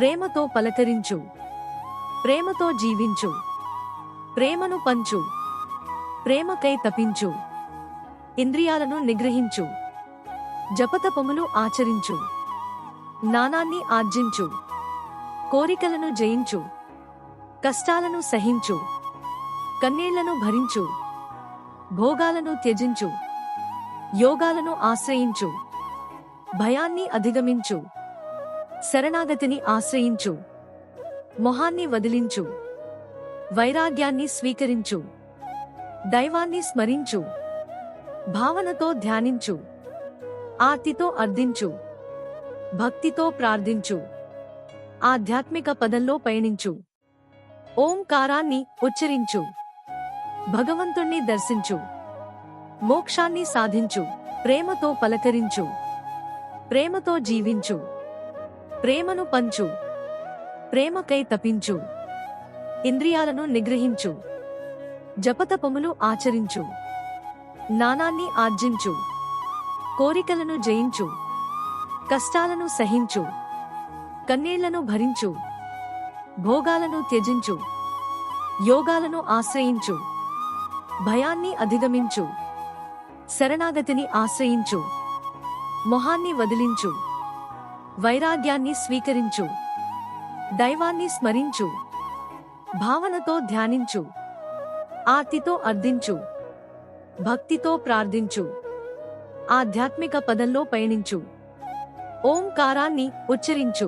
ప్రేమతో పలకరించు. ప్రేమతో జీవించు. ప్రేమను పంచు. ప్రేమకై తపించు. ఇంద్రియాలను నిగ్రహించు. జపతపములు ఆచరించు. జ్ఞానాన్ని ఆర్జించు. కోరికలను జయించు. కష్టాలను సహించు. కన్నీళ్ళను భరించు. భోగాలను త్యజించు. యోగాలను ఆశ్రయించు. భయాన్ని అధిగమించు. శరణాగతిని ఆశ్రయించు. మొహాన్ని వదిలించు. వైరాగ్యాన్ని స్వీకరించు. దైవాన్ని స్మరించు. భావనతో ధ్యానించు. ఆర్తితో అర్థించు. భక్తితో ప్రార్థించు. ఆధ్యాత్మిక పదంలో పయనించు. ఓంకారాన్ని ఉచ్చరించు. భగవంతుణ్ణి దర్శించు. మోక్షాన్ని సాధించు. ప్రేమతో పలకరించు. ప్రేమతో జీవించు. ప్రేమను పంచు. ప్రేమకై తపించు. ఇంద్రియాలను నిగ్రహించు. జపతపములు ఆచరించు. జ్ఞానాన్ని ఆర్జించు. కోరికలను జయించు. కష్టాలను సహించు. కన్నీళ్ళను భరించు. భోగాలను త్యజించు. యోగాలను ఆశ్రయించు. భయాన్ని అధిగమించు. శరణాగతిని ఆశ్రయించు. మొహాన్ని వదిలించు. వైరాగ్యాన్ని స్వీకరించు. దైవాన్ని స్మరించు. భావనతో ధ్యానించు. ఆర్తితో అర్థించు. భక్తితో ప్రార్థించు. ఆధ్యాత్మిక పదంలో పయనించు. ఓంకారాన్ని ఉచ్చరించు.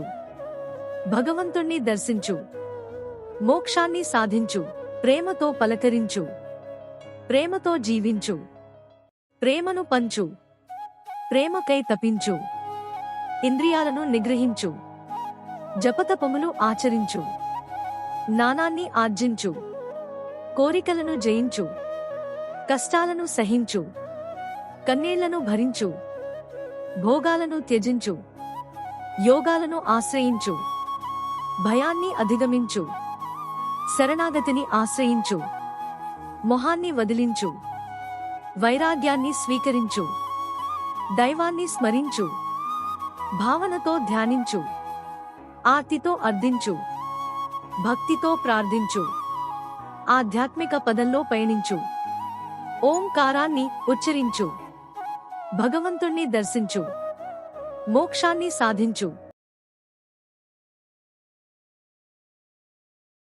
భగవంతుణ్ణి దర్శించు. మోక్షాన్ని సాధించు. ప్రేమతో పలకరించు. ప్రేమతో జీవించు. ప్రేమను పంచు. ప్రేమకై తపించు. ఇంద్రియాలను నిగ్రహించు. జపతపములు ఆచరించు. జ్ఞానాన్ని ఆర్జించు. కోరికలను జయించు. కష్టాలను సహించు. కన్నీళ్ళను భరించు. భోగాలను త్యజించు. యోగాలను ఆశ్రయించు. భయాన్ని అధిగమించు. శరణాగతిని ఆశ్రయించు. మొహాన్ని వదిలించు. వైరాగ్యాన్ని స్వీకరించు. దైవాన్ని స్మరించు. భావనతో ధ్యానించు. ఆర్తితో అర్థించు. భక్తితో ప్రార్థించు. ఆధ్యాత్మిక పదంలో పయనించు. ఓంకారాన్ని ఉచ్చరించు. భగవంతుణ్ణి దర్శించు. మోక్షాన్ని సాధించు.